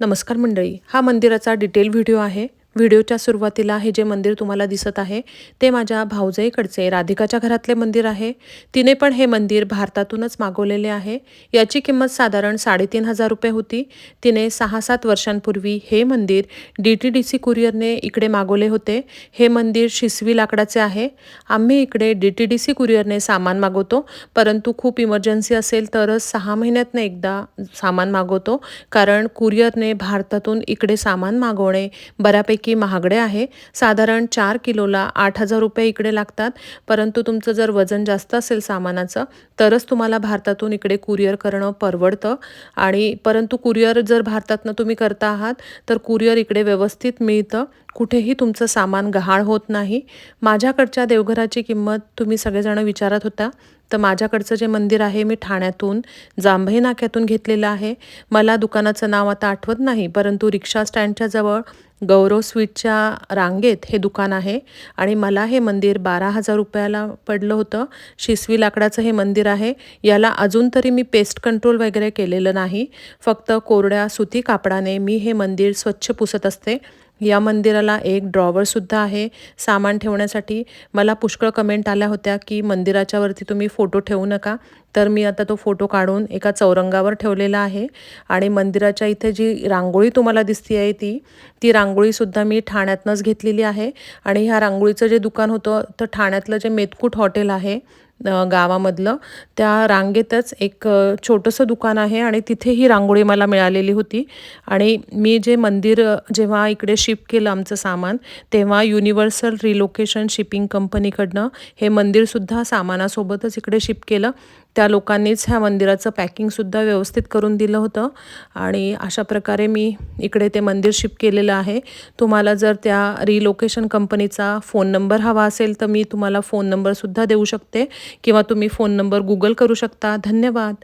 नमस्कार मंडळी हा मंदिराचा डिटेल व्हिडिओ आहे. व्हिडिओच्या सुरुवातीला हे जे मंदिर तुम्हाला दिसत आहे ते माझ्या भाऊजाईकडचे राधिकाच्या घरातले मंदिर आहे. तिने पण हे मंदिर भारतातूनच मागवलेले आहे. याची किंमत साधारण साडेतीन हजार रुपये होती. तिने सहा सात वर्षांपूर्वी हे मंदिर डी टी डी सी कुरिअरने इकडे मागवले होते. हे मंदिर शिसवी लाकडाचे आहे. आम्ही इकडे डी टी डी सी कुरिअरने सामान मागवतो. परंतु खूप इमर्जन्सी असेल तरच सहा महिन्यातनं एकदा सामान मागवतो. कारण कुरिअरने भारतातून इकडे सामान मागवणे बऱ्यापैकी महागडे आहे. साधारण चार किलोला आठ हजार रुपये इकडे लागतात. परंतु तुमचं जर वजन जास्त असेल सामानाचं तरच तुम्हाला भारतातून इकडे कुरिअर करणं परवडतं. आणि परंतु कुरिअर जर भारतातनं तुम्ही करता आहात तर कुरिअर इकडे व्यवस्थित मिळतं. कुठेही तुमचं सामान गहाळ होत नाही. माझ्याकडच्या देवघराची किंमत तुम्ही सगळेजण विचारत होता. तर माझ्याकडचं जे मंदिर आहे मी ठाण्यातून जांभई नाक्यातून घेतलेलं आहे. मला दुकानाचं नाव आता आठवत नाही परंतु रिक्षा स्टँडच्या जवळ गौरव स्वीटच्या रांगेत हे दुकान आहे. आणि मला हे मंदिर बारा हजार रुपयाला पडलं होतं. शिसवी लाकडाचं हे मंदिर आहे. याला अजून तरी मी पेस्ट कंट्रोल वगैरे केलेलं नाही. फक्त कोरड्या सुती कापडाने मी हे मंदिर स्वच्छ पुसत असते. या मंदिराला एक ड्रॉवरसुद्धा आहे. सामान ठेवण्यासाठी मला पुष्कळ कमेंट आल्या होत्या की मंदिराच्यावरती तुम्ही फोटो ठेवू नका. तर मी आता तो फोटो काढून एका चौरंगावर ठेवलेला आहे. आणि मंदिराच्या इथे जी रांगोळी तुम्हाला दिसती आहे ती ती रांगोळीसुद्धा मी ठाण्यातनंच घेतलेली आहे. आणि ह्या रांगोळीचं जे दुकान होतं तर ठाण्यातलं जे मेतकूट हॉटेल आहे गावामधलं. त्या रांगेतच एक छोटंसं दुकान आहे आणि तिथे ही रांगोळी मला मिळालेली होती. आणि मी जे मंदिर जेव्हा इकडे शिप केलं आमचं सामान तेव्हा युनिव्हर्सल रिलोकेशन शिपिंग कंपनीकडनं हे मंदिरसुद्धा सामानासोबतच इकडे शिप केलं. त्या लोकांनीच ह्या मंदिराचं पॅकिंगसुद्धा व्यवस्थित करून दिलं होतं. आणि अशा प्रकारे मी इकडे ते मंदिर शिप केलेलं आहे. तुम्हाला जर त्या रिलोकेशन कंपनीचा फोन नंबर हवा असेल तर मी तुम्हाला फोन नंबरसुद्धा देऊ शकते. किंवा तुम्ही फोन नंबर गुगल करू शकता. धन्यवाद.